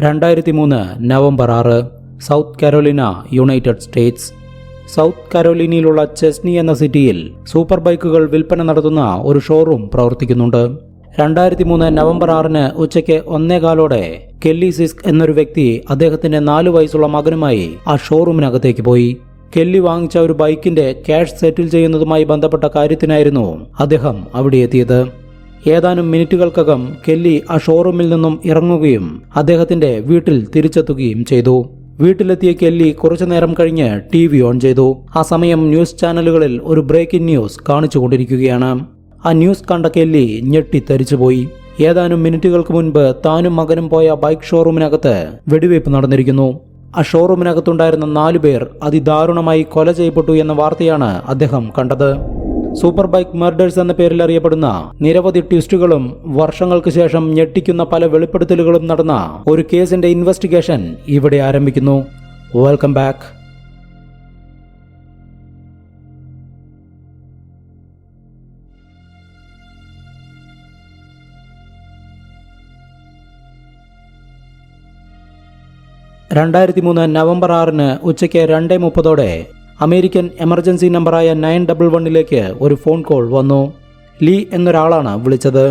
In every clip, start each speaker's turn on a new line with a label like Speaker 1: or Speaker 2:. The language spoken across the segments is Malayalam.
Speaker 1: രണ്ടായിരത്തി മൂന്ന് നവംബർ ആറ് South Carolina United States. South കരോലിനയിലുള്ള Chesnee എന്ന സിറ്റിയിൽ സൂപ്പർ ബൈക്കുകൾ വിൽപ്പന നടത്തുന്ന ഒരു ഷോറൂം പ്രവർത്തിക്കുന്നുണ്ട്. രണ്ടായിരത്തി മൂന്ന് നവംബർ ആറിന് ഉച്ചയ്ക്ക് ഒന്നേകാലോടെ കെല്ലി സിസ്ക് എന്നൊരു വ്യക്തി അദ്ദേഹത്തിന്റെ നാലു വയസ്സുള്ള മകനുമായി ആ ഷോറൂമിനകത്തേക്ക് പോയി. കെല്ലി വാങ്ങിച്ച ഒരു ബൈക്കിന്റെ ക്യാഷ് സെറ്റിൽ ചെയ്യുന്നതുമായി ബന്ധപ്പെട്ട കാര്യത്തിനായിരുന്നു അദ്ദേഹം അവിടെ എത്തിയത്. ഏതാനും മിനിറ്റുകൾക്കകം കെല്ലി ആ ഷോറൂമിൽ നിന്നും ഇറങ്ങുകയും അദ്ദേഹത്തിന്റെ വീട്ടിൽ തിരിച്ചെത്തുകയും ചെയ്തു. വീട്ടിലെത്തിയ കെല്ലി കുറച്ചു നേരം കഴിഞ്ഞ് ടി വി ഓൺ ചെയ്തു. ആ സമയം ന്യൂസ് ചാനലുകളിൽ ഒരു ബ്രേക്കിംഗ് ന്യൂസ് കാണിച്ചുകൊണ്ടിരിക്കുകയാണ്. ആ ന്യൂസ് കണ്ട കെല്ലി ഞെട്ടിത്തരിച്ചുപോയി ഏതാനും മിനിറ്റുകൾക്ക് മുൻപ് താനും മകനും പോയ ബൈക്ക് ഷോറൂമിനകത്ത് വെടിവയ്പ് നടന്നിരിക്കുന്നു. ആ ഷോറൂമിനകത്തുണ്ടായിരുന്ന നാലുപേർ അതിദാരുണമായി കൊല ചെയ്യപ്പെട്ടു എന്ന വാർത്തയാണ് അദ്ദേഹം കണ്ടത്. സൂപ്പർ ബൈക്ക് മർഡേഴ്സ് എന്ന പേരിൽ അറിയപ്പെടുന്ന നിരവധി ട്വിസ്റ്റുകളും വർഷങ്ങൾക്ക് ശേഷം ഞെട്ടിക്കുന്ന പല വെളിപ്പെടുത്തലുകളും നടന്ന ഒരു കേസിന്റെ ഇൻവെസ്റ്റിഗേഷൻ ഇവിടെ ആരംഭിക്കുന്നു. വെൽക്കം ബാക്ക് രണ്ടായിരത്തി മൂന്ന് നവംബർ ആറിന് ഉച്ചയ്ക്ക് രണ്ടേ മുപ്പതോടെ അമേരിക്കൻ എമർജൻസി നമ്പറായ നയൻ ഡബിൾ വണ്ണിലേക്ക് ഒരു ഫോൺ കോൾ വന്നു. ലീ എന്നൊരാളാണ് വിളിച്ചത്.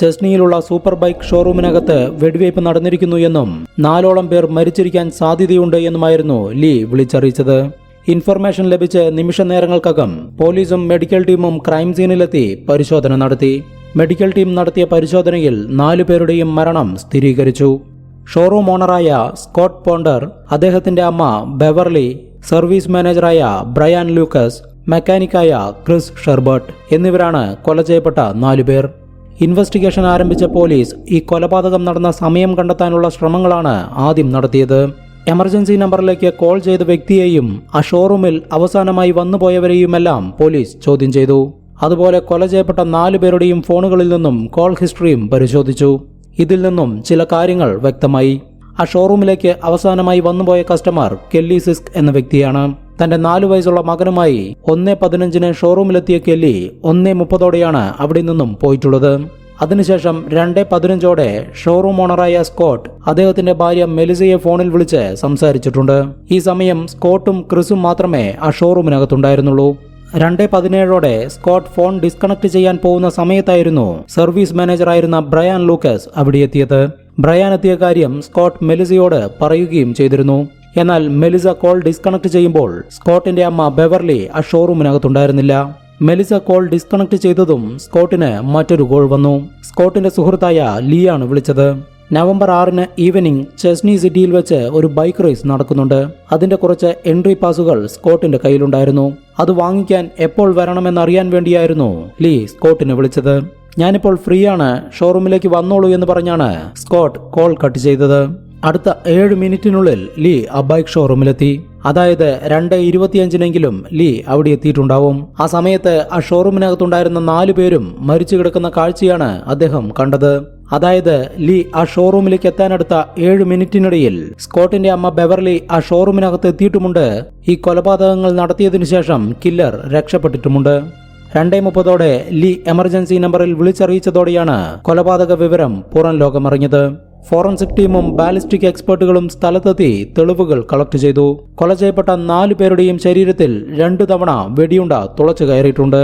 Speaker 1: ചെസ്നിയിലുള്ള സൂപ്പർ ബൈക്ക് ഷോറൂമിനകത്ത് വെടിവയ്പ് നടന്നിരിക്കുന്നു എന്നും നാലോളം പേർ മരിച്ചിരിക്കാൻ സാധ്യതയുണ്ട് എന്നുമായിരുന്നു ലീ വിളിച്ചറിയിച്ചത്. ഇൻഫർമേഷൻ ലഭിച്ച് നിമിഷ നേരങ്ങൾക്കകം പോലീസും മെഡിക്കൽ ടീമും ക്രൈം സീനിലെത്തി പരിശോധന നടത്തി. മെഡിക്കൽ ടീം നടത്തിയ പരിശോധനയിൽ നാലു പേരുടെയും മരണം സ്ഥിരീകരിച്ചു. ഷോറൂം ഓണറായ സ്കോട്ട് പോണ്ടർ അദ്ദേഹത്തിന്റെ അമ്മ ബെവർലി സർവീസ് മാനേജറായ ബ്രയാൻ ലൂക്കസ് മെക്കാനിക്കായ ക്രിസ് ഷെർബർട്ട് എന്നിവരാണ് കൊല ചെയ്യപ്പെട്ട നാലുപേർ ഇൻവെസ്റ്റിഗേഷൻ ആരംഭിച്ച പോലീസ് ഈ കൊലപാതകം നടന്ന സമയം കണ്ടെത്താനുള്ള ശ്രമങ്ങളാണ് ആദ്യം നടത്തിയത്. എമർജൻസി നമ്പറിലേക്ക് കോൾ ചെയ്ത വ്യക്തിയെയും ആ ഷോറൂമിൽ അവസാനമായി വന്നുപോയവരെയുമെല്ലാം പോലീസ് ചോദ്യം ചെയ്തു. അതുപോലെ കൊല ചെയ്യപ്പെട്ട നാലുപേരുടെയും ഫോണുകളിൽ നിന്നും കോൾ ഹിസ്റ്ററിയും പരിശോധിച്ചു. ഇതിൽ നിന്നും ചില കാര്യങ്ങൾ വ്യക്തമായി. ആ ഷോറൂമിലേക്ക് അവസാനമായി വന്നുപോയ കസ്റ്റമർ കെല്ലി സിസ്ക് എന്ന വ്യക്തിയാണ്. തന്റെ നാലു വയസ്സുള്ള മകനുമായി ഒന്നേ പതിനഞ്ചിന് ഷോറൂമിലെത്തിയ കെല്ലി ഒന്നേ മുപ്പതോടെയാണ് അവിടെ നിന്നും പോയിട്ടുള്ളത്. അതിനുശേഷം രണ്ടേ പതിനഞ്ചോടെ ഷോറൂം ഓണറായ സ്കോട്ട് അദ്ദേഹത്തിന്റെ ഭാര്യ മെലിസയെ ഫോണിൽ വിളിച്ച് സംസാരിച്ചിട്ടുണ്ട്. ഈ സമയം സ്കോട്ടും ക്രിസും മാത്രമേ ആ ഷോറൂമിനകത്തുണ്ടായിരുന്നുള്ളൂ. രണ്ടേ പതിനേഴോടെ സ്കോട്ട് ഫോൺ ഡിസ്കണക്ട് ചെയ്യാൻ പോകുന്ന സമയത്തായിരുന്നു സർവീസ് മാനേജറായിരുന്ന ബ്രയാൻ ലൂക്കസ് അവിടെ എത്തിയത് ബ്രയാൻ എത്തിയ കാര്യം സ്കോട്ട് മെലിസയോട് പറയുകയും ചെയ്തിരുന്നു. എന്നാൽ മെലിസ കോൾ ഡിസ്കണക്ട് ചെയ്യുമ്പോൾ സ്കോട്ടിന്റെ അമ്മ ബെവർലി ആ ഷോറൂമിനകത്തുണ്ടായിരുന്നില്ല. മെലിസ കോൾ ഡിസ്കണക്ട് ചെയ്തതും സ്കോട്ടിന് മറ്റൊരു ഗോൾ വന്നു. സ്കോട്ടിന്റെ സുഹൃത്തായ ലീയാണ് വിളിച്ചത്. നവംബർ ആറിന് ഈവനിംഗ് ചെസ്നി സിറ്റിയിൽ വെച്ച് ഒരു ബൈക്ക് റേസ് നടക്കുന്നുണ്ട്. അതിന്റെ കുറച്ച് എൻട്രി പാസുകൾ സ്കോട്ടിന്റെ കയ്യിലുണ്ടായിരുന്നു. അത് വാങ്ങിക്കാൻ എപ്പോൾ വരണമെന്നറിയാൻ വേണ്ടിയായിരുന്നു ലീ സ്കോട്ടിനെ വിളിച്ചത്. ഞാനിപ്പോൾ ഫ്രീ ആണ് ഷോറൂമിലേക്ക് വന്നോളൂ എന്ന് പറഞ്ഞാണ് സ്കോട്ട് കോൾ കട്ട് ചെയ്തത്. അടുത്ത ഏഴ് മിനിറ്റിനുള്ളിൽ ലീ ആ ബൈക്ക് ഷോറൂമിലെത്തി. അതായത് രണ്ട് ഇരുപത്തിയഞ്ചിനെങ്കിലും ലീ അവിടെ എത്തിയിട്ടുണ്ടാവും. ആ സമയത്ത് ആ ഷോറൂമിനകത്തുണ്ടായിരുന്ന നാലു പേരും മരിച്ചു കിടക്കുന്ന കാഴ്ചയാണ് അദ്ദേഹം കണ്ടത്. അതായത് ലീ ആ ഷോറൂമിലേക്ക് എത്താനടുത്ത ഏഴ് മിനിറ്റിനിടയിൽ സ്കോട്ടിന്റെ അമ്മ ബെവർലി ആ ഷോറൂമിനകത്ത് എത്തിയിട്ടുമുണ്ട്. ഈ കൊലപാതകങ്ങൾ നടത്തിയതിനു ശേഷം കില്ലർ രക്ഷപ്പെട്ടിട്ടുമുണ്ട്. രണ്ടേ മുപ്പതോടെ ലീ എമർജൻസി നമ്പറിൽ വിളിച്ചറിയിച്ചതോടെയാണ് കൊലപാതക വിവരം പുറം ലോകമറിഞ്ഞത്. ഫോറൻസിക് ടീമും ബാലിസ്റ്റിക് എക്സ്പേർട്ടുകളും സ്ഥലത്തെത്തി തെളിവുകൾ കളക്ട് ചെയ്തു. കൊല ചെയ്യപ്പെട്ട നാലു പേരുടെയും ശരീരത്തിൽ രണ്ടു തവണ വെടിയുണ്ട തുളച്ചു കയറിയിട്ടുണ്ട്.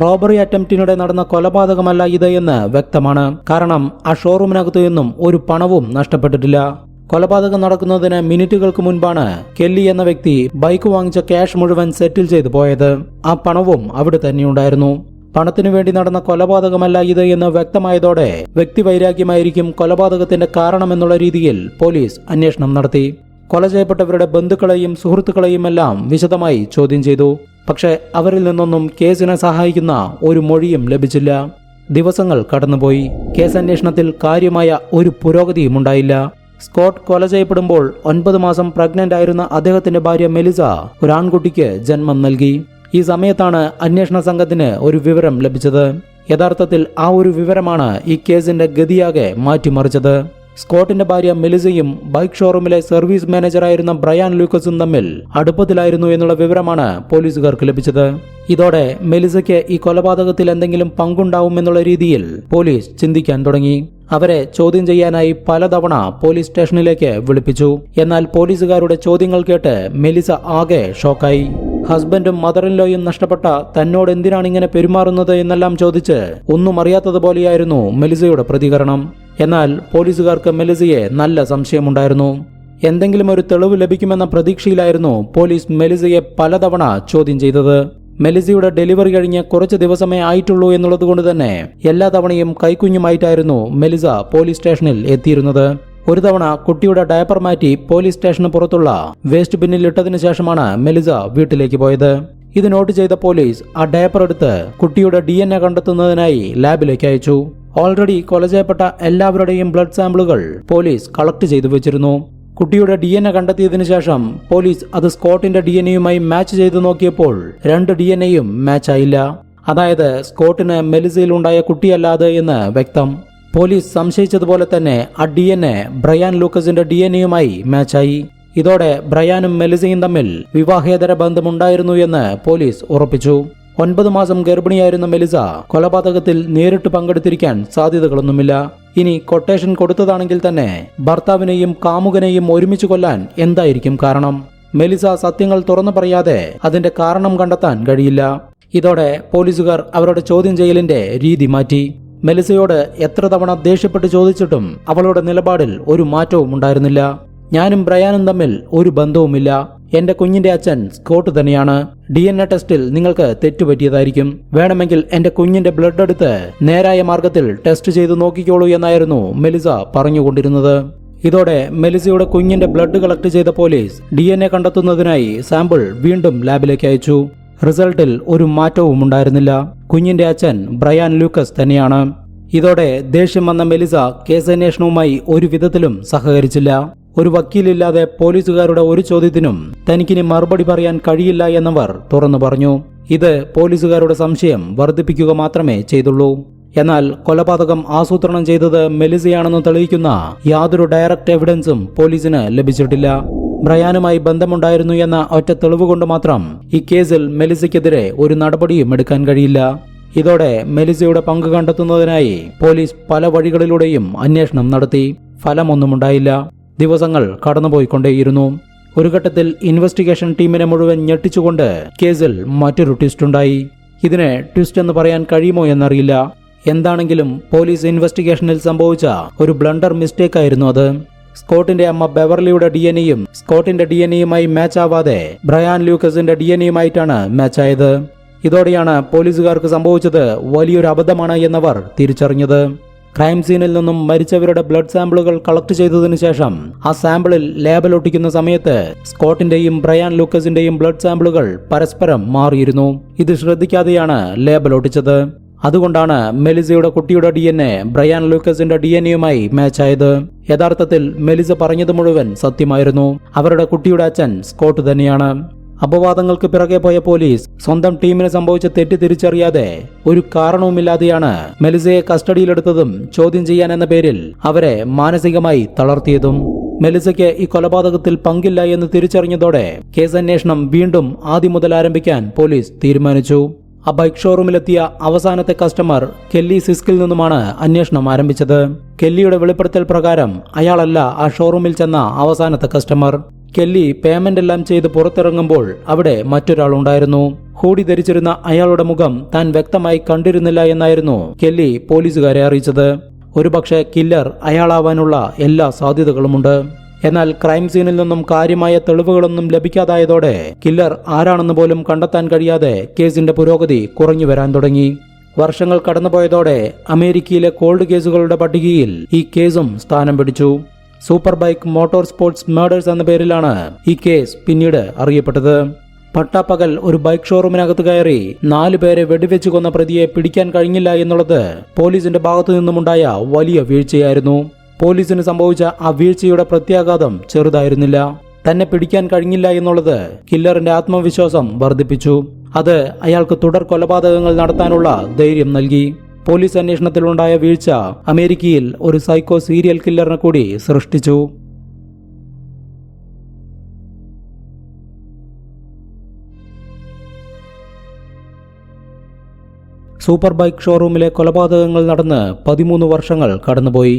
Speaker 1: റോബറി അറ്റംപ്റ്റിനിടെ നടന്ന കൊലപാതകമല്ല ഇത് എന്ന് വ്യക്തമാണ്. കാരണം ആ ഷോറൂമിനകത്തു നിന്നും ഒരു പണവും നഷ്ടപ്പെട്ടിട്ടില്ല. കൊലപാതകം നടക്കുന്നതിന് മിനിറ്റുകൾക്ക് മുൻപാണ് കെല്ലി എന്ന വ്യക്തി ബൈക്ക് വാങ്ങിച്ച ക്യാഷ് മുഴുവൻ സെറ്റിൽ ചെയ്തു പോയത്. ആ പണവും അവിടെ തന്നെയുണ്ടായിരുന്നു. പണത്തിനു വേണ്ടി നടന്ന കൊലപാതകമല്ല ഇത് എന്ന് വ്യക്തമായതോടെ വ്യക്തിവൈരാഗ്യമായിരിക്കും കൊലപാതകത്തിന്റെ കാരണമെന്നുള്ള രീതിയിൽ പോലീസ് അന്വേഷണം നടത്തി. കൊല ചെയ്യപ്പെട്ടവരുടെ ബന്ധുക്കളെയും സുഹൃത്തുക്കളെയും എല്ലാം വിശദമായി ചോദ്യം ചെയ്തു. പക്ഷേ അവരിൽ നിന്നൊന്നും കേസിനെ സഹായിക്കുന്ന ഒരു മൊഴിയും ലഭിച്ചില്ല. ദിവസങ്ങൾ കടന്നുപോയി. കേസ് അന്വേഷണത്തിൽ കാര്യമായ ഒരു പുരോഗതിയും ഉണ്ടായില്ല. സ്കോട്ട് കൊല ചെയ്യപ്പെടുമ്പോൾ ഒൻപത് മാസം പ്രഗ്നന്റ് ആയിരുന്ന അദ്ദേഹത്തിന്റെ ഭാര്യ മെലിസ ഒരു ആൺകുട്ടിക്ക് ജന്മം നൽകി. ഈ സമയത്താണ് അന്വേഷണ സംഘത്തിന് ഒരു വിവരം ലഭിച്ചത്. യഥാർത്ഥത്തിൽ ആ ഒരു വിവരമാണ് ഈ കേസിന്റെ ഗതിയാകെ മാറ്റിമറിച്ചത്. സ്കോട്ടിന്റെ ഭാര്യ മെലിസയും ബൈക്ക് ഷോറൂമിലെ സർവീസ് മാനേജറായിരുന്ന ബ്രയാൻ ലൂക്കസും തമ്മിൽ അടുപ്പത്തിലായിരുന്നു എന്നുള്ള വിവരമാണ് പോലീസുകാർക്ക് ലഭിച്ചത്. ഇതോടെ മെലിസയ്ക്ക് ഈ കൊലപാതകത്തിൽ എന്തെങ്കിലും പങ്കുണ്ടാവും എന്നുള്ള രീതിയിൽ പോലീസ് ചിന്തിക്കാൻ തുടങ്ങി. അവരെ ചോദ്യം ചെയ്യാനായി പലതവണ പോലീസ് സ്റ്റേഷനിലേക്ക് വിളിപ്പിച്ചു. എന്നാൽ പോലീസുകാരുടെ ചോദ്യങ്ങൾ കേട്ട് മെലിസ ആകെ ഷോക്കായി. ഹസ്ബൻഡും മദറിൻലോയും നഷ്ടപ്പെട്ട തന്നോട് എന്തിനാണ് ഇങ്ങനെ പെരുമാറുന്നത് എന്നെല്ലാം ചോദിച്ച് ഒന്നും അറിയാത്തതുപോലെയായിരുന്നു മെലിസയുടെ പ്രതികരണം. എന്നാൽ പോലീസുകാർക്ക് മെലിസയെ നല്ല സംശയമുണ്ടായിരുന്നു. എന്തെങ്കിലും ഒരു തെളിവ് ലഭിക്കുമെന്ന പ്രതീക്ഷയിലായിരുന്നു പോലീസ് മെലിസയെ പലതവണ ചോദ്യം ചെയ്തത്. മെലിസയുടെ ഡെലിവറി കഴിഞ്ഞ് കുറച്ച് ദിവസമേ ആയിട്ടുള്ളൂ എന്നുള്ളതുകൊണ്ട് തന്നെ എല്ലാ തവണയും കൈക്കുഞ്ഞുമായിട്ടായിരുന്നു മെലിസ പോലീസ് സ്റ്റേഷനിൽ എത്തിയിരുന്നത്. ഒരു തവണ കുട്ടിയുടെ ഡയപ്പർ മാറ്റി പോലീസ് സ്റ്റേഷന് പുറത്തുള്ള വേസ്റ്റ് ബിന്നിൽ ഇട്ടതിനു ശേഷമാണ് മെലിസ വീട്ടിലേക്ക് പോയത്. ഇത് നോട്ട് ചെയ്ത പോലീസ് ആ ഡയപ്പർ എടുത്ത് കുട്ടിയുടെ ഡി കണ്ടെത്തുന്നതിനായി ലാബിലേക്ക് അയച്ചു. ഓൾറെഡി കൊല ചെയ്യപ്പെട്ട എല്ലാവരുടെയും ബ്ലഡ് സാമ്പിളുകൾ പോലീസ് കളക്ട് ചെയ്തു വെച്ചിരുന്നു. കുട്ടിയുടെ ഡി എൻ എ കണ്ടെത്തിയതിനു ശേഷം പോലീസ് അത് സ്കോട്ടിന്റെ ഡി എൻ എയുമായി മാച്ച് ചെയ്തു നോക്കിയപ്പോൾ രണ്ട് ഡി എൻ എയും മാച്ചായില്ല അതായത് സ്കോട്ടിന് മെലിസയിലുണ്ടായ കുട്ടിയല്ലാതെ എന്ന് വ്യക്തം. പോലീസ് സംശയിച്ചതുപോലെ തന്നെ ആ ഡി എൻ എ ബ്രയാൻ ലൂക്കസിന്റെ ഡി എൻ എയുമായി മാച്ചായി ഇതോടെ ബ്രയാനും മെലിസയും തമ്മിൽ വിവാഹേതര ബന്ധമുണ്ടായിരുന്നു എന്ന് പോലീസ് ഉറപ്പിച്ചു. ഒൻപത് മാസം ഗർഭിണിയായിരുന്ന മെലിസ കൊലപാതകത്തിൽ നേരിട്ട് പങ്കെടുത്തിരിക്കാൻ സാധ്യതകളൊന്നുമില്ല. ഇനി കൊട്ടേഷൻ കൊടുത്തതാണെങ്കിൽ തന്നെ ഭർത്താവിനെയും കാമുകനെയും ഒരുമിച്ച് കൊല്ലാൻ എന്തായിരിക്കും കാരണം? മെലിസ സത്യങ്ങൾ തുറന്നു പറയാതെ അതിന്റെ കാരണം കണ്ടെത്താൻ കഴിയില്ല. ഇതോടെ പോലീസുകാർ അവരുടെ ചോദ്യം ചെയ്യലിന്റെ രീതി മാറ്റി. മെലിസയോട് എത്ര തവണ ദേഷ്യപ്പെട്ട് ചോദിച്ചിട്ടും അവളുടെ നിലപാടിൽ ഒരു മാറ്റവും ഉണ്ടായിരുന്നില്ല. ഞാനും ബ്രയാനും തമ്മിൽ ഒരു ബന്ധവുമില്ല. എന്റെ കുഞ്ഞിന്റെ അച്ഛൻ സ്കോട്ട് തന്നെയാണ്. ഡി എൻ എ ടെസ്റ്റിൽ നിങ്ങൾക്ക് തെറ്റുപറ്റിയതായിരിക്കും. വേണമെങ്കിൽ എന്റെ കുഞ്ഞിന്റെ ബ്ലഡ് എടുത്ത് നേരായ മാർഗത്തിൽ ടെസ്റ്റ് ചെയ്തു നോക്കിക്കോളൂ എന്നായിരുന്നു മെലിസ പറഞ്ഞുകൊണ്ടിരുന്നത്. ഇതോടെ മെലിസയുടെ കുഞ്ഞിന്റെ ബ്ലഡ് കളക്ട് ചെയ്ത പോലീസ് ഡി എൻ എ കണ്ടെത്തുന്നതിനായി സാമ്പിൾ വീണ്ടും ലാബിലേക്ക് അയച്ചു. റിസൾട്ടിൽ ഒരു മാറ്റവും ഉണ്ടായിരുന്നില്ല. കുഞ്ഞിന്റെ അച്ഛൻ ബ്രയാൻ ലൂക്കസ് തന്നെയാണ്. ഇതോടെ ദേഷ്യം വന്ന മെലിസ കേസന്വേഷണവുമായി ഒരു വിധത്തിലും സഹകരിച്ചില്ല. ഒരു വക്കീലില്ലാതെ പോലീസുകാരുടെ ഒരു ചോദ്യത്തിനും തനിക്കിനി മറുപടി പറയാൻ കഴിയില്ല എന്നവർ തുറന്നു പറഞ്ഞു. ഇത് പോലീസുകാരുടെ സംശയം വർദ്ധിപ്പിക്കുക മാത്രമേ ചെയ്തുള്ളൂ. എന്നാൽ കൊലപാതകം ആസൂത്രണം ചെയ്തത് മെലിസയാണെന്ന് തെളിയിക്കുന്ന യാതൊരു ഡയറക്റ്റ് എവിഡൻസും പോലീസിന് ലഭിച്ചിട്ടില്ല. ബ്രയാനുമായി ബന്ധമുണ്ടായിരുന്നു എന്ന ഒറ്റ തെളിവ് കൊണ്ട് മാത്രം ഈ കേസിൽ മെലിസയ്ക്കെതിരെ ഒരു നടപടിയും എടുക്കാൻ കഴിയില്ല. ഇതോടെ മെലിസയുടെ പങ്ക് കണ്ടെത്തുന്നതിനായി പോലീസ് പല വഴികളിലൂടെയും അന്വേഷണം നടത്തി. ഫലമൊന്നുമുണ്ടായില്ല. ദിവസങ്ങൾ കടന്നുപോയിക്കൊണ്ടേയിരുന്നു. ഒരു ഘട്ടത്തിൽ ഇൻവെസ്റ്റിഗേഷൻ ടീമിനെ മുഴുവൻ ഞെട്ടിച്ചുകൊണ്ട് കേസിൽ മറ്റൊരു ട്വിസ്റ്റ് ഉണ്ടായി. ഇതിനെ ട്വിസ്റ്റ് എന്ന് പറയാൻ കഴിയുമോ എന്നറിയില്ല. എന്താണെങ്കിലും പോലീസ് ഇൻവെസ്റ്റിഗേഷനിൽ സംഭവിച്ച ഒരു ബ്ലണ്ടർ മിസ്റ്റേക്ക് ആയിരുന്നു അത്. സ്കോട്ടിന്റെ അമ്മ ബെവർലിയുടെ ഡി എൻ എയും സ്കോട്ടിന്റെ ഡി എൻ എയുമായി മാച്ച് ആവാതെ ബ്രയാൻ ലൂക്കസിന്റെ ഡി എൻ എയുമായിട്ടാണ് മാച്ച് ആയത്. ഇതോടെയാണ് പോലീസുകാർക്ക് സംഭവിച്ചത് വലിയൊരു അബദ്ധമാണ് എന്നവർ തിരിച്ചറിഞ്ഞത്. ക്രൈം സീനിൽ നിന്നും മരിച്ചവരുടെ ബ്ലഡ് സാമ്പിളുകൾ കളക്ട് ചെയ്തതിനു ശേഷം ആ സാമ്പിളിൽ ലേബൽ ഒട്ടിക്കുന്ന സമയത്ത് സ്കോട്ടിന്റെയും ബ്രയാൻ ലൂക്കസിന്റെയും ബ്ലഡ് സാമ്പിളുകൾ പരസ്പരം മാറിയിരുന്നു. ഇത് ശ്രദ്ധിക്കാതെയാണ് ലേബൽ ഒട്ടിച്ചത്. അതുകൊണ്ടാണ് മെലിസയുടെ കുട്ടിയുടെ ഡി എൻ എ ബ്രയാൻ ലൂക്കസിന്റെ ഡി എൻ എയുമായി മാച്ചായത് യഥാർത്ഥത്തിൽ മെലിസ പറഞ്ഞത് മുഴുവൻ സത്യമായിരുന്നു. അവരുടെ കുട്ടിയുടെ അച്ഛൻ സ്കോട്ട് തന്നെയാണ്. അപവാദങ്ങൾക്ക് പിറകെ പോയ പോലീസ് സ്വന്തം ടീമിന് സംഭവിച്ച തെറ്റ് തിരിച്ചറിയാതെ ഒരു കാരണവുമില്ലാതെയാണ് മെലിസയെ കസ്റ്റഡിയിലെടുത്തതും ചോദ്യം ചെയ്യാൻ എന്ന പേരിൽ അവരെ മാനസികമായി തളർത്തിയതും. മെലിസയ്ക്ക് ഈ കൊലപാതകത്തിൽ പങ്കില്ല എന്ന് തിരിച്ചറിഞ്ഞതോടെ കേസന്വേഷണം വീണ്ടും ആദ്യം മുതൽ ആരംഭിക്കാൻ പോലീസ് തീരുമാനിച്ചു. ആ ബൈക്ക് ഷോറൂമിലെത്തിയ അവസാനത്തെ കസ്റ്റമർ കെല്ലി സിസ്കിൽ നിന്നുമാണ് അന്വേഷണം ആരംഭിച്ചത്. കെല്ലിയുടെ വെളിപ്പെടുത്തൽ പ്രകാരം അയാളല്ല ആ ഷോറൂമിൽ ചെന്ന അവസാനത്തെ കസ്റ്റമർ. കെല്ലി പേയ്മെന്റ് എല്ലാം ചെയ്ത് പുറത്തിറങ്ങുമ്പോൾ അവിടെ മറ്റൊരാൾ ഉണ്ടായിരുന്നു. ഹൂടി ധരിച്ചിരുന്ന അയാളുടെ മുഖം താൻ വ്യക്തമായി കണ്ടിരുന്നില്ല എന്നായിരുന്നു കെല്ലി പോലീസുകാരെ അറിയിച്ചത്. ഒരുപക്ഷെ കില്ലർ അയാളാവാനുള്ള എല്ലാ സാധ്യതകളുമുണ്ട്. എന്നാൽ ക്രൈം സീനിൽ നിന്നും കാര്യമായ തെളിവുകളൊന്നും ലഭിക്കാതായതോടെ കില്ലർ ആരാണെന്ന് പോലും കണ്ടെത്താൻ കഴിയാതെ കേസിന്റെ പുരോഗതി കുറഞ്ഞു വരാൻ തുടങ്ങി. വർഷങ്ങൾ കടന്നുപോയതോടെ അമേരിക്കയിലെ കോൾഡ് കേസുകളുടെ പട്ടികയിൽ ഈ കേസും സ്ഥാനം പിടിച്ചു. Super bike motor sports murders എന്ന പേരിലാണ് ഈ കേസ് പിന്നീട് അറിയപ്പെട്ടത്. പട്ടാപ്പകൽ ഒരു ബൈക്ക് ഷോറൂമിനകത്ത് കയറി നാലു പേരെ വെടിവെച്ച് കൊന്ന പ്രതിയെ പിടിക്കാൻ കഴിഞ്ഞില്ല എന്നുള്ളത് പോലീസിന്റെ ഭാഗത്തു നിന്നുമുണ്ടായ വലിയ വീഴ്ചയായിരുന്നു. പോലീസിന് സംഭവിച്ച ആ വീഴ്ചയുടെ പ്രത്യാഘാതം ചെറുതായിരുന്നില്ല. തന്നെ പിടിക്കാൻ കഴിഞ്ഞില്ല എന്നുള്ളത് കില്ലറിന്റെ ആത്മവിശ്വാസം വർദ്ധിപ്പിച്ചു. അത് അയാൾക്ക് തുടർ കൊലപാതകങ്ങൾ നടത്താനുള്ള ധൈര്യം നൽകി. പോലീസ് അന്വേഷണത്തിലുണ്ടായ വീഴ്ച അമേരിക്കയിൽ ഒരു സൈക്കോ സീരിയൽ കില്ലറിനെ കൂടി സൃഷ്ടിച്ചു. സൂപ്പർ ബൈക്ക് ഷോറൂമിലെ കൊലപാതകങ്ങൾ നടന്ന് പതിമൂന്ന് വർഷങ്ങൾ കടന്നുപോയി.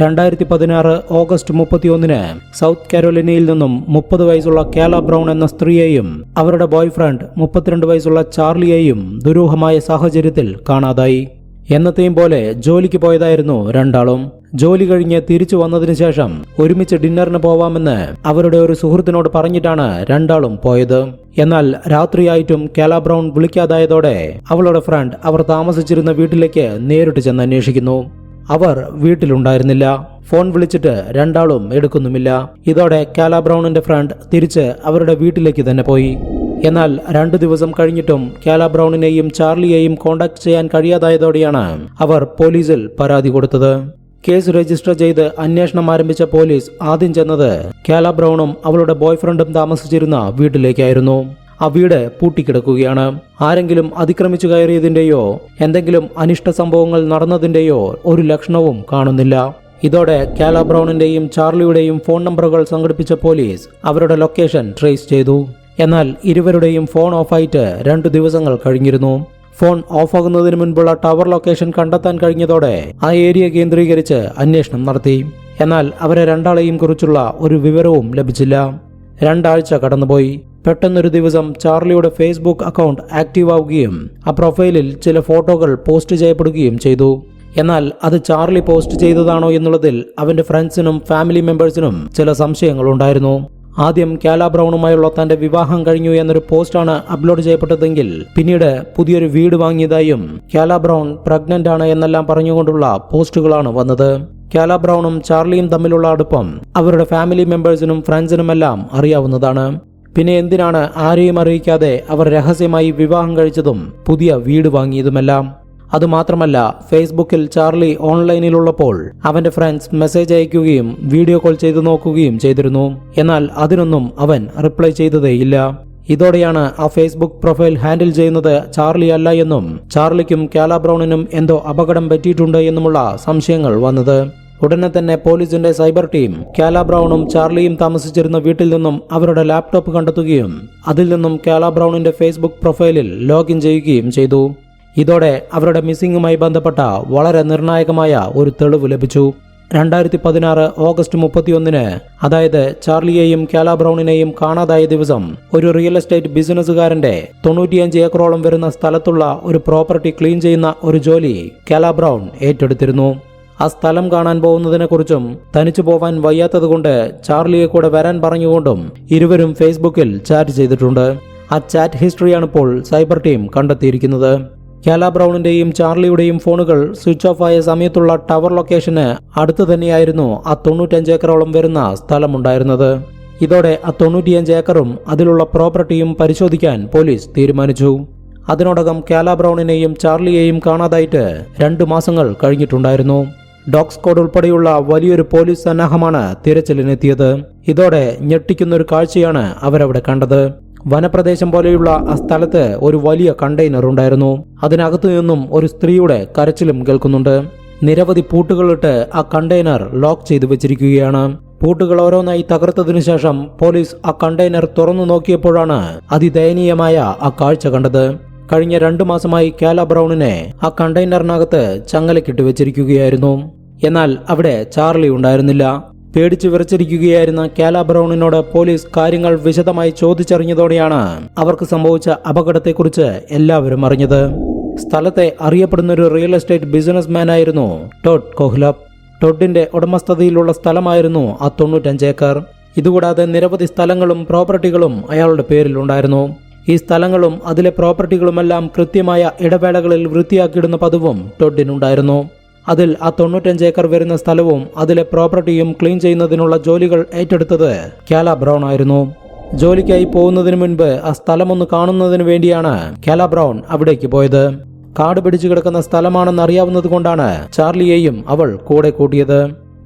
Speaker 1: രണ്ടായിരത്തി പതിനാറ് ഓഗസ്റ്റ് മുപ്പത്തിയൊന്നിന് സൗത്ത് കാരോലിനയിൽ നിന്നും മുപ്പത് വയസ്സുള്ള കേല ബ്രൗൺ എന്ന സ്ത്രീയെയും അവരുടെ ബോയ്ഫ്രണ്ട് മുപ്പത്തിരണ്ട് വയസ്സുള്ള ചാർലിയെയും ദുരൂഹമായ സാഹചര്യത്തിൽ കാണാതായി. എന്നത്തെയും പോലെ ജോലിക്ക് പോയതായിരുന്നു രണ്ടാളും. ജോലി കഴിഞ്ഞ് തിരിച്ചു വന്നതിന് ശേഷം ഒരുമിച്ച് ഡിന്നറിന് പോവാമെന്ന് അവരുടെ ഒരു സുഹൃത്തിനോട് പറഞ്ഞിട്ടാണ് രണ്ടാളും പോയത്. എന്നാൽ രാത്രിയായിട്ടും കേല ബ്രൗൺ വിളിക്കാതായതോടെ അവളുടെ ഫ്രണ്ട് അവർ താമസിച്ചിരുന്ന വീട്ടിലേക്ക് നേരിട്ട് ചെന്ന് അന്വേഷിക്കുന്നു. അവർ വീട്ടിലുണ്ടായിരുന്നില്ല. ഫോൺ വിളിച്ചിട്ട് രണ്ടാളും എടുക്കുന്നുമില്ല. ഇതോടെ കാല ബ്രൗണിന്റെ ഫ്രണ്ട് തിരിച്ച് അവരുടെ വീട്ടിലേക്ക് തന്നെ പോയി. എന്നാൽ രണ്ടു ദിവസം കഴിഞ്ഞിട്ടും കാല ബ്രൗണിനെയും ചാർലിയെയും കോണ്ടാക്ട് ചെയ്യാൻ കഴിയാതായതോടെയാണ് അവർ പോലീസിൽ പരാതി കൊടുത്തത്. കേസ് രജിസ്റ്റർ ചെയ്ത് അന്വേഷണം ആരംഭിച്ച പോലീസ് ആദ്യം ചെന്നത് കാല ബ്രൗണും അവളുടെ ബോയ്ഫ്രണ്ടും താമസിച്ചിരുന്ന വീട്ടിലേക്കായിരുന്നു. ആ വീട് പൂട്ടിക്കിടക്കുകയാണ്. ആരെങ്കിലും അതിക്രമിച്ചു കയറിയതിന്റെയോ എന്തെങ്കിലും അനിഷ്ട സംഭവങ്ങൾ നടന്നതിന്റെയോ ഒരു ലക്ഷണവും കാണുന്നില്ല. ഇതോടെ കാല ബ്രൗണിന്റെയും ചാർലിയുടെയും ഫോൺ നമ്പറുകൾ സംഘടിപ്പിച്ച പോലീസ് അവരുടെ ലൊക്കേഷൻ ട്രേസ് ചെയ്തു. എന്നാൽ ഇരുവരുടെയും ഫോൺ ഓഫായിട്ട് രണ്ടു ദിവസങ്ങൾ കഴിഞ്ഞിരുന്നു. ഫോൺ ഓഫാകുന്നതിന് മുൻപുള്ള ടവർ ലൊക്കേഷൻ കണ്ടെത്താൻ കഴിഞ്ഞതോടെ ആ ഏരിയ കേന്ദ്രീകരിച്ച് അന്വേഷണം നടത്തി. എന്നാൽ അവരെ രണ്ടാളെയും കുറിച്ചുള്ള ഒരു വിവരവും ലഭിച്ചില്ല. രണ്ടാഴ്ച കടന്നുപോയി. പെട്ടെന്നൊരു ദിവസം ചാർലിയുടെ ഫേസ്ബുക്ക് അക്കൗണ്ട് ആക്റ്റീവ് ആവുകയും ആ പ്രൊഫൈലിൽ ചില ഫോട്ടോകൾ പോസ്റ്റ് ചെയ്യപ്പെടുകയും ചെയ്തു. എന്നാൽ അത് ചാർലി പോസ്റ്റ് ചെയ്തതാണോ എന്നുള്ളതിൽ അവന്റെ ഫ്രണ്ട്സിനും ഫാമിലി മെമ്പേഴ്സിനും ചില സംശയങ്ങൾ ഉണ്ടായിരുന്നു ആദ്യം കാല ബ്രൗണുമായുള്ള തന്റെ വിവാഹം കഴിഞ്ഞു എന്നൊരു പോസ്റ്റാണ് അപ്ലോഡ് ചെയ്യപ്പെട്ടതെങ്കിൽ പിന്നീട് പുതിയൊരു വീട് വാങ്ങിയതായും കാല ബ്രൗൺ പ്രഗ്നന്റ് ആണ് എന്നെല്ലാം പറഞ്ഞുകൊണ്ടുള്ള പോസ്റ്റുകളാണ് വന്നത്. കാല ബ്രൗണും ചാർലിയും തമ്മിലുള്ള അടുപ്പം അവരുടെ ഫാമിലി മെമ്പേഴ്സിനും ഫ്രണ്ട്സിനുമെല്ലാം അറിയാവുന്നതാണ്. പിന്നെ എന്തിനാണ് ആരെയും അറിയിക്കാതെ അവർ രഹസ്യമായി വിവാഹം കഴിച്ചതും പുതിയ വീട് വാങ്ങിയതുമെല്ലാം? അതുമാത്രമല്ല ഫേസ്ബുക്കിൽ ചാർലി ഓൺലൈനിലുള്ളപ്പോൾ അവന്റെ ഫ്രണ്ട്സ് മെസ്സേജ് അയക്കുകയും വീഡിയോ കോൾ ചെയ്തു നോക്കുകയും ചെയ്തിരുന്നു. എന്നാൽ അതിനൊന്നും അവൻ റിപ്ലൈ ചെയ്തതേയില്ല ഇതോടെയാണ് ആ ഫേസ്ബുക്ക് പ്രൊഫൈൽ ഹാൻഡിൽ ചെയ്യുന്നത് ചാർലി അല്ല എന്നും ചാർലിക്കും കാലാബ്രൗണിനും എന്തോ അപകടം പറ്റിയിട്ടുണ്ട് എന്നുമുള്ള സംശയങ്ങൾ വന്നത്. ഉടനെ തന്നെ പോലീസിന്റെ സൈബർ ടീം കാല ബ്രൗണും ചാർലിയും താമസിച്ചിരുന്ന വീട്ടിൽ നിന്നും അവരുടെ ലാപ്ടോപ്പ് കണ്ടെത്തുകയും അതിൽ നിന്നും കാല ബ്രൗണിന്റെ ഫേസ്ബുക്ക് പ്രൊഫൈലിൽ ലോഗിൻ ചെയ്യുകയും ചെയ്തു. ഇതോടെ അവരുടെ മിസ്സിംഗുമായി ബന്ധപ്പെട്ട വളരെ നിർണായകമായ ഒരു തെളിവ് ലഭിച്ചു. രണ്ടായിരത്തി പതിനാറ് ഓഗസ്റ്റ് മുപ്പത്തിയൊന്നിന് അതായത് ചാർലിയെയും കാല ബ്രൗണിനെയും കാണാതായ ദിവസം ഒരു റിയൽ എസ്റ്റേറ്റ് ബിസിനസ്സുകാരന്റെ തൊണ്ണൂറ്റിയഞ്ച് ഏക്കറോളം വരുന്ന സ്ഥലത്തുള്ള ഒരു പ്രോപ്പർട്ടി ക്ലീൻ ചെയ്യുന്ന ഒരു ജോലി കാല ബ്രൗൺ ഏറ്റെടുത്തിരുന്നു. ആ സ്ഥലം കാണാൻ പോകുന്നതിനെക്കുറിച്ചും തനിച്ചു പോവാൻ വയ്യാത്തതുകൊണ്ട് ചാർലിയെ കൂടെ വരാൻ പറഞ്ഞുകൊണ്ടും ഇരുവരും ഫേസ്ബുക്കിൽ ചാറ്റ് ചെയ്തിട്ടുണ്ട്. ആ ചാറ്റ് ഹിസ്റ്ററിയാണ് ഇപ്പോൾ സൈബർ ടീം കണ്ടെത്തിയിരിക്കുന്നത്. കാല ബ്രൗണിന്റെയും ചാർലിയുടെയും ഫോണുകൾ സ്വിച്ച് ഓഫ് ആയ സമയത്തുള്ള ടവർ ലൊക്കേഷന് അടുത്ത് തന്നെയായിരുന്നു ആ തൊണ്ണൂറ്റഞ്ച് ഏക്കറോളം വരുന്ന സ്ഥലമുണ്ടായിരുന്നത്. ഇതോടെ ആ തൊണ്ണൂറ്റിയഞ്ച് ഏക്കറും അതിലുള്ള പ്രോപ്പർട്ടിയും പരിശോധിക്കാൻ പോലീസ് തീരുമാനിച്ചു. അതിനോടകം കാല ബ്രൗണിനെയും ചാർലിയെയും കാണാതായിട്ട് രണ്ടു മാസങ്ങൾ കഴിഞ്ഞിട്ടുണ്ടായിരുന്നു. ഡോഗ് സ്ക്വാഡ് ഉൾപ്പെടെയുള്ള വലിയൊരു പോലീസ് സന്നാഹമാണ് തിരച്ചിലിനെത്തിയത്. ഇതോടെ ഞെട്ടിക്കുന്നൊരു കാഴ്ചയാണ് അവരവിടെ കണ്ടത്. വനപ്രദേശം പോലെയുള്ള ആ സ്ഥലത്ത് ഒരു വലിയ കണ്ടെയ്നർ ഉണ്ടായിരുന്നു. അതിനകത്തു നിന്നും ഒരു സ്ത്രീയുടെ കരച്ചിലും കേൾക്കുന്നുണ്ട്. നിരവധി പൂട്ടുകളിട്ട് ആ കണ്ടെയ്നർ ലോക്ക് ചെയ്തു വെച്ചിരിക്കുകയാണ്. പൂട്ടുകൾ ഓരോന്നായി തകർത്തതിനു ശേഷം പോലീസ് ആ കണ്ടെയ്നർ തുറന്നു നോക്കിയപ്പോഴാണ് അതിദയനീയമായ ആ കാഴ്ച കണ്ടത്. കഴിഞ്ഞ രണ്ടു മാസമായി കാല ബ്രൗണിനെ ആ കണ്ടെയ്നറിനകത്ത് ചങ്ങലക്കിട്ട് വെച്ചിരിക്കുകയായിരുന്നു. എന്നാൽ അവിടെ ചാർലി ഉണ്ടായിരുന്നില്ല. പേടിച്ചു വിറച്ചിരിക്കുകയായിരുന്ന കാല ബ്രൗണിനോട് പോലീസ് കാര്യങ്ങൾ വിശദമായി ചോദിച്ചറിഞ്ഞതോടെയാണ് അവർക്ക് സംഭവിച്ച അപകടത്തെക്കുറിച്ച് എല്ലാവരും അറിഞ്ഞത്. സ്ഥലത്തെ അറിയപ്പെടുന്ന ഒരു റിയൽ എസ്റ്റേറ്റ് ബിസിനസ്മാൻ ആയിരുന്നു ടോഡ് കോഹ്ലബ് ടൊഡിന്റെ ഉടമസ്ഥതയിലുള്ള സ്ഥലമായിരുന്നു ആ തൊണ്ണൂറ്റഞ്ച് ഏക്കർ. ഇതുകൂടാതെ നിരവധി സ്ഥലങ്ങളും പ്രോപ്പർട്ടികളും അയാളുടെ പേരിൽ ഉണ്ടായിരുന്നു ഈ സ്ഥലങ്ങളും അതിലെ പ്രോപ്പർട്ടികളുമെല്ലാം കൃത്യമായ ഇടവേളകളിൽ വൃത്തിയാക്കിയിടുന്ന പതിവും ടൊഡിനുണ്ടായിരുന്നു അതിൽ ആ തൊണ്ണൂറ്റഞ്ച് ഏക്കർ വരുന്ന സ്ഥലവും അതിലെ പ്രോപ്പർട്ടിയും ക്ലീൻ ചെയ്യുന്നതിനുള്ള ജോലികൾ ഏറ്റെടുത്തത് കാല ബ്രൗൺ ആയിരുന്നു. ജോലിക്കായി പോകുന്നതിന് മുൻപ് ആ സ്ഥലം ഒന്ന് കാണുന്നതിന് വേണ്ടിയാണ് കാല ബ്രൗൺ അവിടേക്ക് പോയത്. കാട് പിടിച്ചു കിടക്കുന്ന സ്ഥലമാണെന്ന് അറിയാവുന്നത് കൊണ്ടാണ് ചാർലിയെയും അവൾ കൂടെ കൂട്ടിയത്.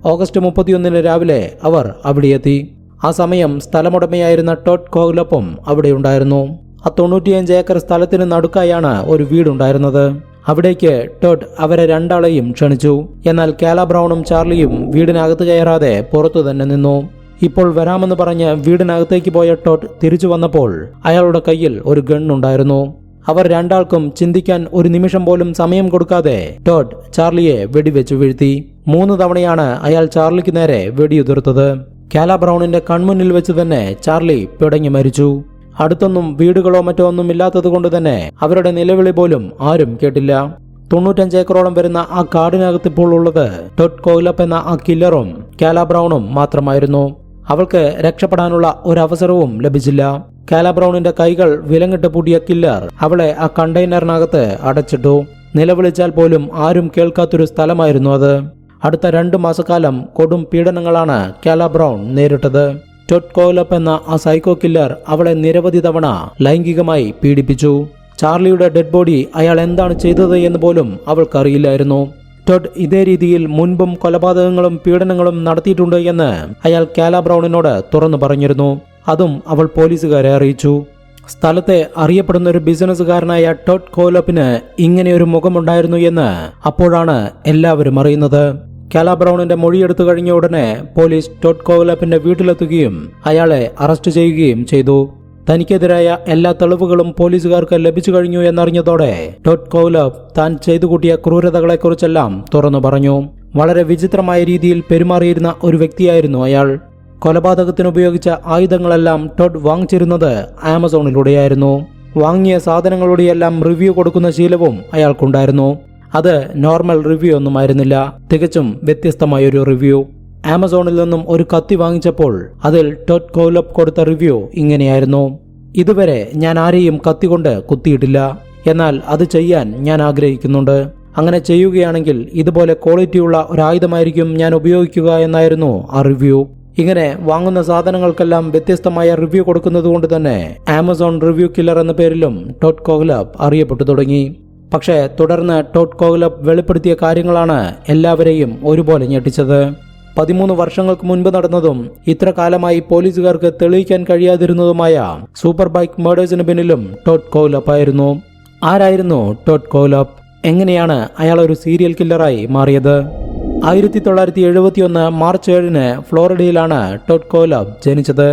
Speaker 1: ഓഗസ്റ്റ് മുപ്പത്തിയൊന്നിന് രാവിലെ അവർ അവിടെയെത്തി. ആ സമയം സ്ഥലമുടമയായിരുന്ന ടോട്ട് കോഹ്ലൊപ്പം അവിടെ ഉണ്ടായിരുന്നു ആ തൊണ്ണൂറ്റിയഞ്ച് ഏക്കർ സ്ഥലത്തിന് നടുക്കായാണ് ഒരു വീടുണ്ടായിരുന്നത്. അവിടേക്ക് ടോട്ട് അവരെ രണ്ടാളെയും ക്ഷണിച്ചു. എന്നാൽ കാല ബ്രൗണും ചാർലിയും വീടിനകത്ത് കയറാതെ പുറത്തു തന്നെ നിന്നു. ഇപ്പോൾ വരാമെന്ന് പറഞ്ഞ് വീടിനകത്തേക്ക് പോയ ടോട്ട് തിരിച്ചു വന്നപ്പോൾ അയാളുടെ കയ്യിൽ ഒരു ഗണ്ണുണ്ടായിരുന്നു. അവർ രണ്ടാൾക്കും ചിന്തിക്കാൻ ഒരു നിമിഷം പോലും സമയം കൊടുക്കാതെ ടോട്ട് ചാർലിയെ വെടിവെച്ചു വീഴ്ത്തി. മൂന്ന് തവണയാണ് അയാൾ ചാർലിക്ക് നേരെ വെടിയുതിർത്തത്. കാല ബ്രൗണിന്റെ കൺമുന്നിൽ വെച്ച് തന്നെ ചാർലി പിടങ്ങി മരിച്ചു. അടുത്തൊന്നും വീടുകളോ മറ്റോ ഒന്നും ഇല്ലാത്തത് കൊണ്ട് തന്നെ അവരുടെ നിലവിളി പോലും ആരും കേട്ടില്ല. തൊണ്ണൂറ്റഞ്ച് ഏക്കറോളം വരുന്ന ആ കാടിനകത്ത് ഇപ്പോൾ ഉള്ളത് ടൊട്ട് കോയിലപ്പ് എന്ന ആ കില്ലറും കാല ബ്രൗണും മാത്രമായിരുന്നു. അവൾക്ക് രക്ഷപ്പെടാനുള്ള ഒരവസരവും ലഭിച്ചില്ല. കാല ബ്രൗണിന്റെ കൈകൾ വിലങ്ങിട്ട് പൂട്ടിയ കില്ലർ അവളെ ആ കണ്ടെയ്നറിനകത്ത് അടച്ചിട്ടു. നിലവിളിച്ചാൽ പോലും ആരും കേൾക്കാത്തൊരു സ്ഥലമായിരുന്നു അത്. അടുത്ത രണ്ട് മാസക്കാലം കൊടും പീഡനങ്ങളാണ് കാല ബ്രൗൺ നേരിട്ടത്. ടൊട്ട് കോലപ്പ് എന്ന ആ സൈക്കോ കില്ലർ അവളെ നിരവധി തവണ ലൈംഗികമായി പീഡിപ്പിച്ചു. ചാർലിയുടെ ഡെഡ് ബോഡി അയാൾ എന്താണ് ചെയ്തത് എന്ന് പോലും അവൾക്കറിയില്ലായിരുന്നു. ടൊഡ് ഇതേ രീതിയിൽ മുൻപും കൊലപാതകങ്ങളും പീഡനങ്ങളും നടത്തിയിട്ടുണ്ട് എന്ന് അയാൾ കാല ബ്രൗണിനോട് തുറന്നു പറഞ്ഞിരുന്നു. അതും അവൾ പോലീസുകാരെ അറിയിച്ചു. സ്ഥലത്തെ അറിയപ്പെടുന്ന ഒരു ബിസിനസ്സുകാരനായ ടോഡ് കോലപ്പിന് ഇങ്ങനെയൊരു മുഖമുണ്ടായിരുന്നു എന്ന് അപ്പോഴാണ് എല്ലാവരും അറിയുന്നത്. കാല ബ്രൗണിന്റെ മൊഴിയെടുത്തു കഴിഞ്ഞ ഉടനെ പോലീസ് ടോട്ട് കോവലപ്പിന്റെ വീട്ടിലെത്തുകയും അയാളെ അറസ്റ്റ് ചെയ്യുകയും ചെയ്തു. തനിക്കെതിരായ എല്ലാ തെളിവുകളും പോലീസുകാർക്ക് ലഭിച്ചു കഴിഞ്ഞു എന്നറിഞ്ഞതോടെ ടോട്ട് കോവലപ്പ് താൻ ചെയ്തു കൂട്ടിയ ക്രൂരതകളെക്കുറിച്ചെല്ലാം തുറന്നു പറഞ്ഞു. വളരെ വിചിത്രമായ രീതിയിൽ പെരുമാറിയിരുന്ന ഒരു വ്യക്തിയായിരുന്നു അയാൾ. കൊലപാതകത്തിന് ഉപയോഗിച്ച ആയുധങ്ങളെല്ലാം ടോട്ട് വാങ്ങിച്ചിരുന്നത് ആമസോണിലൂടെയായിരുന്നു. വാങ്ങിയ സാധനങ്ങളുടെയെല്ലാം റിവ്യൂ കൊടുക്കുന്ന ശീലവും അയാൾക്കുണ്ടായിരുന്നു. അത് നോർമൽ റിവ്യൂ ഒന്നും ആയിരുന്നില്ല. തികച്ചും വ്യത്യസ്തമായൊരു റിവ്യൂ. ആമസോണിൽ നിന്നും ഒരു കത്തി വാങ്ങിച്ചപ്പോൾ അതിൽ ടോറ്റ് കോലപ്പ് കൊടുത്ത റിവ്യൂ ഇങ്ങനെയായിരുന്നു. ഇതുവരെ ഞാൻ ആരെയും കത്തി കൊണ്ട് കുത്തിയിട്ടില്ല. എന്നാൽ അത് ചെയ്യാൻ ഞാൻ ആഗ്രഹിക്കുന്നുണ്ട്. അങ്ങനെ ചെയ്യുകയാണെങ്കിൽ ഇതുപോലെ ക്വാളിറ്റിയുള്ള ഒരു ആയുധമായിരിക്കും ഞാൻ ഉപയോഗിക്കുക എന്നായിരുന്നു ആ റിവ്യൂ. ഇങ്ങനെ വാങ്ങുന്ന സാധനങ്ങൾക്കെല്ലാം വ്യത്യസ്തമായ റിവ്യൂ കൊടുക്കുന്നത് കൊണ്ട് തന്നെ ആമസോൺ റിവ്യൂ കില്ലർ എന്ന പേരിലും ടോട്ട് കോഹ്ലാബ് അറിയപ്പെട്ടു തുടങ്ങി. പക്ഷേ തുടർന്ന് ടോട്ട് കോഗ്ലബ് വെളിപ്പെടുത്തിയ കാര്യങ്ങളാണ് എല്ലാവരെയും ഒരുപോലെ ഞെട്ടിച്ചത്. പതിമൂന്ന് വർഷങ്ങൾക്ക് മുൻപ് നടന്നതും ഇത്ര കാലമായി പോലീസുകാർക്ക് തെളിയിക്കാൻ കഴിയാതിരുന്നതുമായ സൂപ്പർ ബൈക്ക് മേഡേഴ്സിന് പിന്നിലും ടോട്ട് കോലപ്പ് ആയിരുന്നു. ആരായിരുന്നു ടോട്ട് കോലപ്പ് എങ്ങനെയാണ് അയാൾ ഒരു സീരിയൽ കില്ലറായി മാറിയത്? ആയിരത്തി തൊള്ളായിരത്തി എഴുപത്തിയൊന്ന് മാർച്ച് ഏഴിന് ഫ്ലോറിഡയിലാണ് ടോട്ട് കോലബ് ജനിച്ചത്.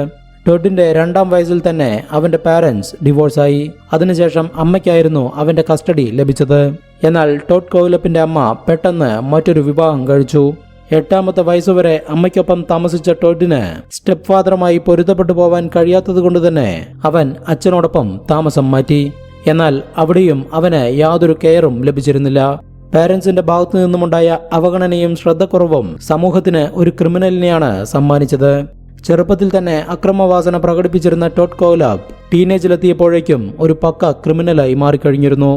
Speaker 1: ടോഡിന്റെ രണ്ടാം വയസ്സിൽ തന്നെ അവന്റെ പാരന്റ്സ് ഡിവോഴ്സായി അതിനുശേഷം അമ്മയ്ക്കായിരുന്നു അവന്റെ കസ്റ്റഡി ലഭിച്ചത്. എന്നാൽ ടോട്ട് കോവിലപ്പിന്റെ അമ്മ പെട്ടെന്ന് മറ്റൊരു വിവാഹം കഴിച്ചു. എട്ടാമത്തെ വയസ്സുവരെ അമ്മയ്ക്കൊപ്പം താമസിച്ച ടോഡിന് സ്റ്റെപ്പ് ഫാദറുമായി പൊരുത്തപ്പെട്ടു പോവാൻ കഴിയാത്തതുകൊണ്ട് തന്നെ അവൻ അച്ഛനോടൊപ്പം താമസം മാറ്റി. എന്നാൽ അവിടെയും അവന് യാതൊരു കെയറും ലഭിച്ചിരുന്നില്ല. പാരന്റ്സിന്റെ ഭാഗത്തു നിന്നുമുണ്ടായ അവഗണനയും ശ്രദ്ധക്കുറവും സമൂഹത്തിന് ഒരു ക്രിമിനലിനെയാണ് സമ്മാനിച്ചത്. ചെറുപ്പത്തിൽ തന്നെ അക്രമവാസന പ്രകടിപ്പിച്ചിരുന്ന ടോട്ട് കോലാബ് ടീനേജിലെത്തിയപ്പോഴേക്കും ഒരു പക്ക ക്രിമിനലായി മാറിക്കഴിഞ്ഞിരുന്നു.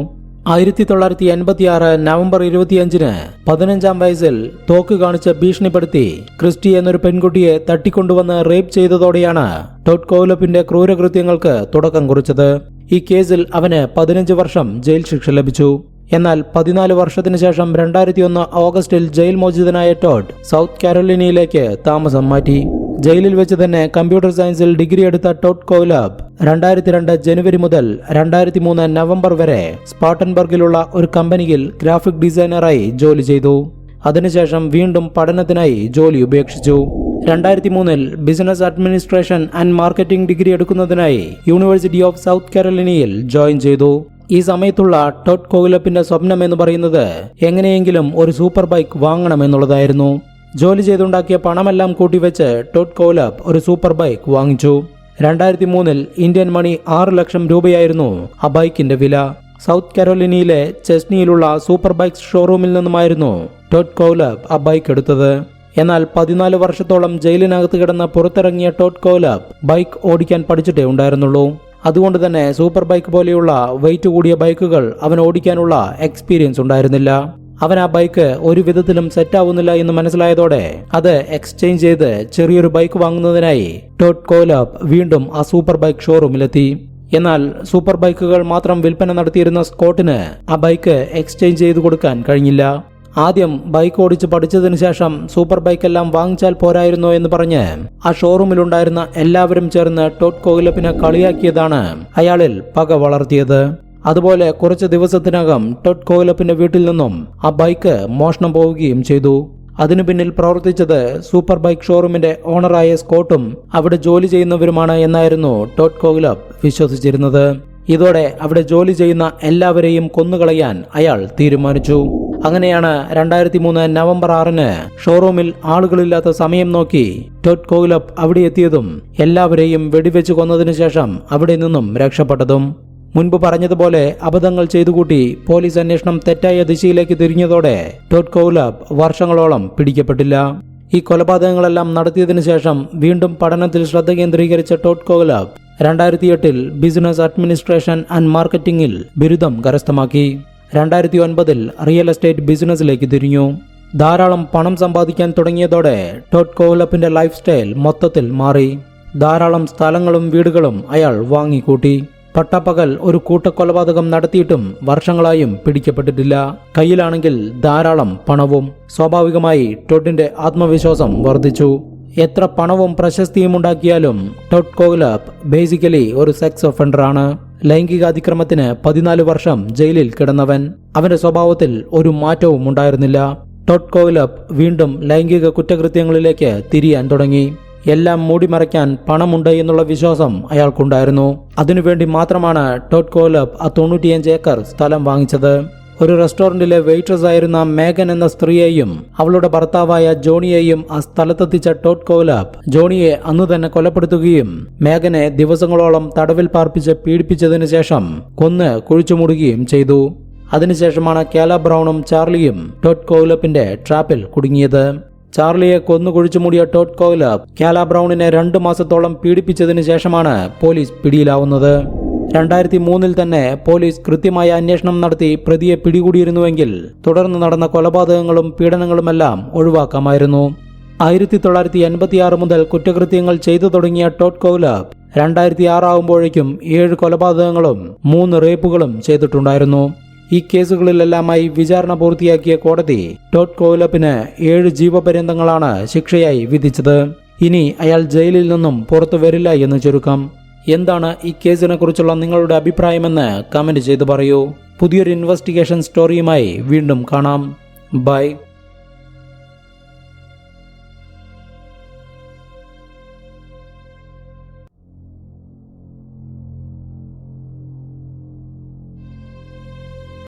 Speaker 1: ആയിരത്തി തൊള്ളായിരത്തി എൺപത്തി ആറ് നവംബർ ഇരുപത്തിയഞ്ചിന് പതിനഞ്ചാം വയസ്സിൽ തോക്ക് കാണിച്ച് ഭീഷണിപ്പെടുത്തി ക്രിസ്റ്റി എന്നൊരു പെൺകുട്ടിയെ തട്ടിക്കൊണ്ടുവന്ന് റേപ്പ് ചെയ്തതോടെയാണ് ടോട്ട് കോലപ്പിന്റെ ക്രൂരകൃത്യങ്ങൾക്ക് തുടക്കം കുറിച്ചത്. ഈ കേസിൽ അവന് പതിനഞ്ച് വർഷം ജയിൽ ശിക്ഷ ലഭിച്ചു. എന്നാൽ പതിനാല് വർഷത്തിന് ശേഷം രണ്ടായിരത്തി ഒന്ന് ഓഗസ്റ്റിൽ ജയിൽ മോചിതനായ ടോഡ് സൗത്ത് കാരോലിനയിലേക്ക് താമസം മാറ്റി. ജയിലിൽ വെച്ച് തന്നെ കമ്പ്യൂട്ടർ സയൻസിൽ ഡിഗ്രി എടുത്ത ടോട്ട് കോലാബ് രണ്ടായിരത്തി രണ്ട് ജനുവരി മുതൽ രണ്ടായിരത്തി മൂന്ന് നവംബർ വരെ സ്പാട്ടൻബർഗിലുള്ള ഒരു കമ്പനിയിൽ ഗ്രാഫിക് ഡിസൈനറായി ജോലി ചെയ്തു. അതിനുശേഷം വീണ്ടും പഠനത്തിനായി ജോലി ഉപേക്ഷിച്ചു. രണ്ടായിരത്തി മൂന്നിൽ business administration and marketing degree എടുക്കുന്നതിനായി university of South കാരോലിനയിൽ ജോയിൻ ചെയ്തു. ഈ സമയത്തുള്ള ടോട്ട് കോവിലപ്പിന്റെ സ്വപ്നം എന്ന് പറയുന്നത് എങ്ങനെയെങ്കിലും ഒരു സൂപ്പർ ബൈക്ക് വാങ്ങണമെന്നുള്ളതായിരുന്നു ജോലി ചെയ്തുണ്ടാക്കിയ പണമെല്ലാം കൂട്ടിവെച്ച് ടോട്ട് കോലാബ് ഒരു സൂപ്പർ ബൈക്ക് വാങ്ങിച്ചു. രണ്ടായിരത്തി മൂന്നിൽ ഇന്ത്യൻ മണി ആറ് ലക്ഷം രൂപയായിരുന്നു ആ ബൈക്കിന്റെ വില. സൗത്ത് കരോലിനയിലെ ചെസ്നിയിലുള്ള സൂപ്പർ ബൈക്ക് ഷോറൂമിൽ നിന്നുമായിരുന്നു ടോട്ട് കോലാബ് ആ ബൈക്ക് എടുത്തത്. എന്നാൽ പതിനാല് വർഷത്തോളം ജയിലിനകത്ത് കിടന്ന പുറത്തിറങ്ങിയ ടോട്ട് കോലാബ് ബൈക്ക് ഓടിക്കാൻ പഠിച്ചിട്ടേ ഉണ്ടായിരുന്നുള്ളൂ. അതുകൊണ്ട് തന്നെ സൂപ്പർ ബൈക്ക് പോലെയുള്ള വെയിറ്റ് കൂടിയ ബൈക്കുകൾ അവൻ ഓടിക്കാനുള്ള എക്സ്പീരിയൻസ് ഉണ്ടായിരുന്നില്ല. അവൻ ആ ബൈക്ക് ഒരു വിധത്തിലും സെറ്റ് ആവുന്നില്ല എന്ന് മനസ്സിലായതോടെ അത് എക്സ്ചേഞ്ച് ചെയ്ത് ചെറിയൊരു ബൈക്ക് വാങ്ങുന്നതിനായി ടോട്ട് കോലാബ് വീണ്ടും ആ സൂപ്പർ ബൈക്ക് ഷോറൂമിലെത്തി എന്നാൽ സൂപ്പർ ബൈക്കുകൾ മാത്രം വിൽപ്പന നടത്തിയിരുന്ന സ്കോട്ടിന് ആ ബൈക്ക് എക്സ്ചേഞ്ച് ചെയ്തു കൊടുക്കാൻ കഴിഞ്ഞില്ല. ആദ്യം ബൈക്ക് ഓടിച്ച് പഠിച്ചതിനു ശേഷം സൂപ്പർ ബൈക്ക് എല്ലാം വാങ്ങിച്ചാൽ പോരായിരുന്നോ എന്ന് പറഞ്ഞ് ആ ഷോറൂമിലുണ്ടായിരുന്ന എല്ലാവരും ചേർന്ന് ടോട്ട് കോഗിലപ്പിനെ കളിയാക്കിയതാണ് അയാളിൽ പക വളർത്തിയത്. അതുപോലെ കുറച്ച് ദിവസത്തിനകം ടൊഡ് കോയിലപ്പിന്റെ വീട്ടിൽ നിന്നും ആ ബൈക്ക് മോഷണം പോവുകയും ചെയ്തു. അതിനു പിന്നിൽ പ്രവർത്തിച്ചത് സൂപ്പർ ബൈക്ക് ഷോറൂമിന്റെ ഓണറായ സ്കോട്ടും അവിടെ ജോലി ചെയ്യുന്നവരുമാണ് എന്നായിരുന്നു ടോഡ് കോഗ്ലബ് വിശ്വസിച്ചിരുന്നത്. ഇതോടെ അവിടെ ജോലി ചെയ്യുന്ന എല്ലാവരെയും കൊന്നുകളയാൻ അയാൾ തീരുമാനിച്ചു. അങ്ങനെയാണ് രണ്ടായിരത്തി മൂന്ന് നവംബർ ആറിന് ഷോറൂമിൽ ആളുകളില്ലാത്ത സമയം നോക്കി ടോട്ട് കോഗ്ലബ് അവിടെ എത്തിയതും എല്ലാവരെയും വെടിവെച്ച് കൊന്നതിനു ശേഷം അവിടെ നിന്നും രക്ഷപ്പെട്ടതും. മുൻപ് പറഞ്ഞതുപോലെ അബദ്ധങ്ങൾ ചെയ്തുകൂട്ടി പോലീസ് അന്വേഷണം തെറ്റായ ദിശയിലേക്ക് തിരിഞ്ഞതോടെ ടോട്ട് കൗലാബ് വർഷങ്ങളോളം പിടിക്കപ്പെട്ടില്ല. ഈ കൊലപാതകങ്ങളെല്ലാം നടത്തിയതിനു ശേഷം വീണ്ടും പഠനത്തിൽ ശ്രദ്ധ കേന്ദ്രീകരിച്ച ടോട്ട് കോലാബ് രണ്ടായിരത്തി എട്ടിൽ ബിസിനസ് അഡ്മിനിസ്ട്രേഷൻ ആൻഡ് മാർക്കറ്റിംഗിൽ ബിരുദം കരസ്ഥമാക്കി. രണ്ടായിരത്തി ഒൻപതിൽ റിയൽ എസ്റ്റേറ്റ് ബിസിനസ്സിലേക്ക് തിരിഞ്ഞു. ധാരാളം പണം സമ്പാദിക്കാൻ തുടങ്ങിയതോടെ ടോട്ട് കോലപ്പിന്റെ ലൈഫ് സ്റ്റൈൽ മൊത്തത്തിൽ മാറി. ധാരാളം സ്ഥലങ്ങളും വീടുകളും അയാൾ വാങ്ങിക്കൂട്ടി. പട്ടപ്പകൽ ഒരു കൂട്ടക്കൊലപാതകം നടത്തിയിട്ടും വർഷങ്ങളായും പിടിക്കപ്പെട്ടിട്ടില്ല. കയ്യിലാണെങ്കിൽ ധാരാളം പണവും സ്വാഭാവികമായി ടൊഡിന്റെ ആത്മവിശ്വാസം വർദ്ധിച്ചു. എത്ര പണവും പ്രശസ്തിയും ഉണ്ടാക്കിയാലും ടൊഡ് കോഗ്ലബ് ബേസിക്കലി ഒരു സെക്സ് ഒഫൻഡറാണ് ലൈംഗിക അതിക്രമത്തിന് പതിനാല് വർഷം ജയിലിൽ കിടന്നവൻ. അവന്റെ സ്വഭാവത്തിൽ ഒരു മാറ്റവും ഉണ്ടായിരുന്നില്ല. ടൊഡ് കോഗ്ലബ് വീണ്ടും ലൈംഗിക കുറ്റകൃത്യങ്ങളിലേക്ക് തിരിയാൻ തുടങ്ങി. എല്ലാം മൂടിമറയ്ക്കാൻ പണമുണ്ട് എന്നുള്ള വിശ്വാസം അയാൾക്കുണ്ടായിരുന്നു. അതിനുവേണ്ടി മാത്രമാണ് ടോട്ട് കോലബ് ആ തൊണ്ണൂറ്റിയഞ്ച് ഏക്കർ സ്ഥലം വാങ്ങിച്ചത്. ഒരു റെസ്റ്റോറന്റിലെ വെയിറ്റേഴ്സ് ആയിരുന്ന മേഗൻ എന്ന സ്ത്രീയെയും അവളുടെ ഭർത്താവായ ജോണിയെയും ആ സ്ഥലത്തെത്തിച്ച ടോട്ട് കോലാബ് ജോണിയെ അന്നു തന്നെ കൊലപ്പെടുത്തുകയും മേഗനെ ദിവസങ്ങളോളം തടവിൽ പാർപ്പിച്ച് പീഡിപ്പിച്ചതിനു ശേഷം കൊന്ന് കുഴിച്ചുമൂടുകയും ചെയ്തു. അതിനുശേഷമാണ് കേല ബ്രൗണും ചാർലിയും ടോട്ട് കോലപ്പിന്റെ ട്രാപ്പിൽ കുടുങ്ങിയത്. ചാർലിയെ കൊന്നുകൊഴിച്ചു മൂടിയ ടോട്ട് കോഗ്ലബ് കാല ബ്രൗണിനെ രണ്ടു മാസത്തോളം പീഡിപ്പിച്ചതിനു ശേഷമാണ് പോലീസ് പിടിയിലാവുന്നത്. രണ്ടായിരത്തി മൂന്നിൽ തന്നെ പോലീസ് കൃത്യമായ അന്വേഷണം നടത്തി പ്രതിയെ പിടികൂടിയിരുന്നുവെങ്കിൽ തുടർന്ന് നടന്ന കൊലപാതകങ്ങളും പീഡനങ്ങളുമെല്ലാം ഒഴിവാക്കാമായിരുന്നു. ആയിരത്തി തൊള്ളായിരത്തി എൺപത്തിയാറ് മുതൽ കുറ്റകൃത്യങ്ങൾ ചെയ്തു തുടങ്ങിയ ടോട്ട് കോലബ് രണ്ടായിരത്തി ആറാവുമ്പോഴേക്കും ഏഴ് കൊലപാതകങ്ങളും മൂന്ന് റേപ്പുകളും ചെയ്തിട്ടുണ്ടായിരുന്നു. ഈ കേസുകളിലെല്ലാമായി വിചാരണ പൂർത്തിയാക്കിയ കോടതി ഡോട്ട് കോലപ്പിന് ഏഴ് ജീവപര്യന്തങ്ങളാണ് ശിക്ഷയായി വിധിച്ചത്. ഇനി അയാൾ ജയിലിൽ നിന്നും പുറത്തു വരില്ല എന്ന് ചുരുക്കം. എന്താണ് ഈ കേസിനെ കുറിച്ചുള്ള നിങ്ങളുടെ അഭിപ്രായമെന്ന് കമന്റ് ചെയ്തു പറയൂ. പുതിയൊരു ഇൻവെസ്റ്റിഗേഷൻ സ്റ്റോറിയുമായി വീണ്ടും കാണാം. ബൈ.